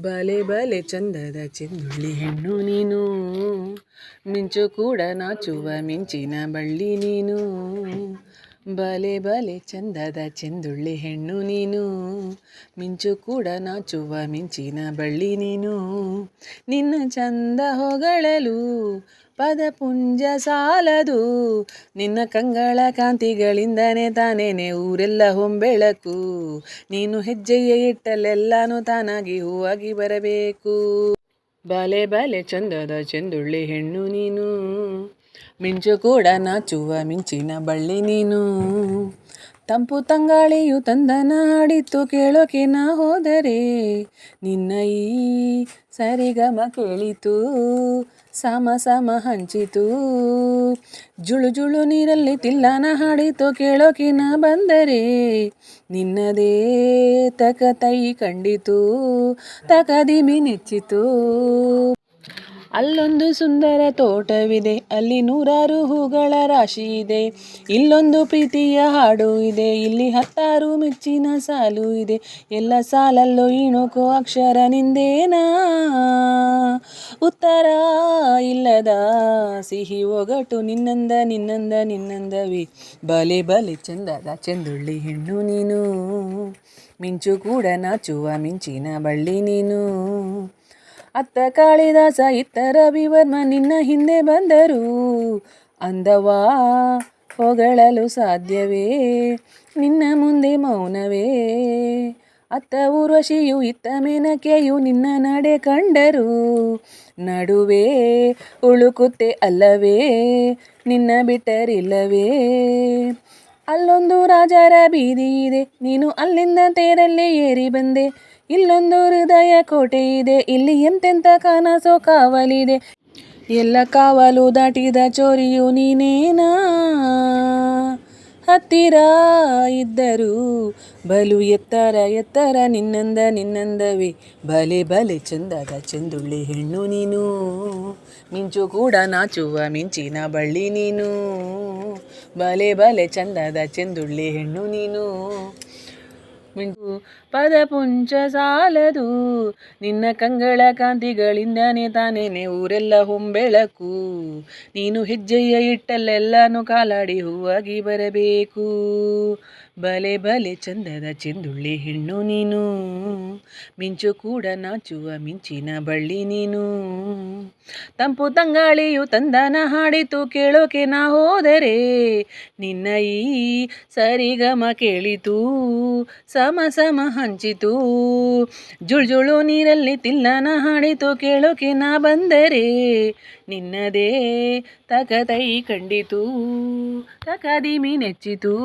ಬಲೆ ಬಲೆ ಚಂದದ ಚೆಂದುಳ್ಳಿ ಹೆಣ್ಣು ನೀನು. ಮಿಂಚು ಕೂಡ ನಾಚುವ ಮಿಂಚಿನ ಬಳ್ಳಿ ನೀನು. ಬಲೆ ಬಲೆ ಚಂದದ ಚೆಂದುಳ್ಳಿ ಹೆಣ್ಣು ನೀನು. ಮಿಂಚು ಕೂಡ ನಾಚುವ ಮಿಂಚಿನ ಬಳ್ಳಿ ನೀನು. ನಿನ್ನ ಚಂದ ಹೊಗಳಲು ಪದಪುಂಜ ಸಾಲದು. ನಿನ್ನ ಕಂಗಳ ಕಾಂತಿಗಳಿಂದನೇ ತಾನೇನೆ ಊರೆಲ್ಲ ಹೊಂಬೆಳಕು. ನೀನು ಹೆಜ್ಜೆಯ ಇಟ್ಟಲ್ಲೆಲ್ಲಾನು ತಾನಾಗಿ ಹೂವಾಗಿ ಬರಬೇಕು. ಬಲೆ ಬಲೆ ಚಂದದ ಚೆಂದುಳ್ಳಿ ಹೆಣ್ಣು ನೀನು. ಮಿಂಚು ಕೂಡ ನಾಚುವ ಮಿಂಚಿನ ಬಳ್ಳಿ ನೀನು. ತಂಪು ತಂಗಾಳಿಯು ತಂದನ ಹಾಡಿತ್ತು ಕೇಳೋಕೆ ನಾ ಹೋದರೆ ನಿನ್ನ ಈ ಸರಿಗಮ ಕೇಳಿತು, ಸಮ ಸಮ ಹಂಚಿತು. ಜುಳು ಜುಳು ನೀರಲ್ಲಿ ತಿಲ್ಲನ ಹಾಡಿತು ಕೇಳೋಕೆ ನಾ ಬಂದರೆ ನಿನ್ನದೇ ತಕ ತೈ ಕಂಡಿತು ತಕದಿಮಿ ನೆಚ್ಚಿತು. ಅಲ್ಲೊಂದು ಸುಂದರ ತೋಟವಿದೆ, ಅಲ್ಲಿ ನೂರಾರು ಹೂಗಳ ರಾಶಿ ಇದೆ. ಇಲ್ಲೊಂದು ಪ್ರೀತಿಯ ಹಾಡು ಇದೆ, ಇಲ್ಲಿ ಹತ್ತಾರು ಮೆಚ್ಚಿನ ಸಾಲು ಇದೆ. ಎಲ್ಲ ಸಾಲಲ್ಲೂ ಇಣುಕು ಅಕ್ಷರ ನಿಂದೇನಾ? ಉತ್ತರ ಇಲ್ಲದ ಸಿಹಿ ಒಗಟು ನಿನ್ನಂದ ನಿನ್ನಂದ, ನಿನ್ನಂದವಿ. ಬಲೆ ಬಲೆ ಚಂದದ ಚೆಂದುಳ್ಳಿ ಹೆಣ್ಣು ನೀನು. ಮಿಂಚು ಕೂಡ ನಾಚುವ ಮಿಂಚಿನ ಬಳ್ಳಿ ನೀನು. ಅತ್ತ ಕಾಳಿದಾಸ ಇತ್ತ ರವಿವರ್ಮ ನಿನ್ನ ಹಿಂದೆ ಬಂದರು. ಅಂದವಾ, ಹೊಗಳಲು ಸಾಧ್ಯವೇ? ನಿನ್ನ ಮುಂದೆ ಮೌನವೇ? ಅತ್ತ ಊರ್ವಶಿಯು ಇತ್ತ ಮೇನಕೆಯು ನಿನ್ನ ನಡೆ ಕಂಡರು. ನಡುವೆ ಉಳುಕುತ್ತೆ ಅಲ್ಲವೇ? ನಿನ್ನ ಬಿಟ್ಟರಿಲ್ಲವೇ? ಅಲ್ಲೊಂದು ರಾಜರ ಬೀದಿ ಇದೆ, ನೀನು ಅಲ್ಲಿಂದ ತೇರಲ್ಲಿ ಏರಿ ಬಂದೆ. ಇಲ್ಲೊಂದು ಹೃದಯ ಕೋಟೆ ಇದೆ, ಇಲ್ಲಿ ಎಂತೆಂಥ ಕನಸೋ ಕಾವಲಿದೆ. ಎಲ್ಲ ಕಾವಲು ದಾಟಿದ ಚೋರಿಯು ನೀನೇನಾ? ಹತ್ತಿರ ಇದ್ದರು ಬಲು ಎತ್ತರ ಎತ್ತರ ನಿನ್ನಂದ ನಿನ್ನಂದವೇ. ಬಲೆ ಬಲೆ ಚಂದದ ಚಂದುಳ್ಳಿ ಹೆಣ್ಣು ನೀನು. ಮಿಂಚು ಕೂಡ ನಾಚುವ ಮಿಂಚಿನ ಬಳ್ಳಿ ನೀನು. ಬಲೆ ಬಲೆ ಚಂದದ ಚೆಂದುಳ್ಳಿ ಹೆಣ್ಣು ನೀನು. ಮಿಂಚು ಪದಪುಂಚ ಸಾಲದು. ನಿನ್ನ ಕಂಗಳ ಕಾಂತಿಗಳಿಂದನೇ ತಾನೇನೆ ಊರೆಲ್ಲ ಹೊಂಬೆಳಕು. ನೀನು ಹೆಜ್ಜೆಯ ಇಟ್ಟಲ್ಲೆಲ್ಲಾನು ಕಾಲಾಡಿ ಹೂವಾಗಿ ಬರಬೇಕು. ಬಲೆ ಬಲೆ ಚಂದದ ಚೆಂದುಳ್ಳಿ ಹೆಣ್ಣು ನೀನು. ಮಿಂಚು ಕೂಡ ನಾಚುವ ಮಿಂಚಿನ ಬಳ್ಳಿ ನೀನು. ತಂಪು ತಂಗಾಳಿಯು ತಂದನ ಹಾಡಿತು ಕೇಳೋಕೆ ನಾ ಹೋದರೆ ನಿನ್ನ ಈ ಸರಿಗಮ ಕೇಳಿತು, ಸಮ ಸಮ ಹಂಚಿತು. ಜುಳುಜುಳು ಜುಳು ನೀರಲ್ಲಿ ತಿಲ್ಲನ ಹಾಡಿತು ಕೇಳೋಕೆ ನಾ ಬಂದರೆ ನಿನ್ನದೇ ತಕತೈ ಕಂಡಿತು, ತಕದಿಮಿ ನೆಚ್ಚಿತು.